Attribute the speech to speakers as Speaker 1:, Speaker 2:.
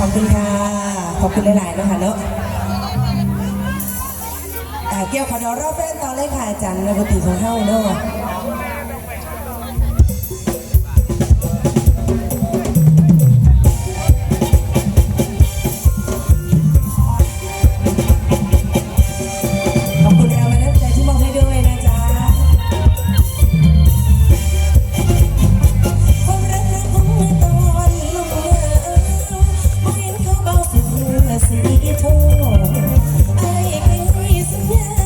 Speaker 1: ขอบคุณค่ะ ขอบคุณหลายๆนะคะเนาะอ่เกี่ยวขอเดยวรอบแรกตอนเลยค่ะอาจารย์ในปกติของเฮาเนาะ city before. I ain't been where you're.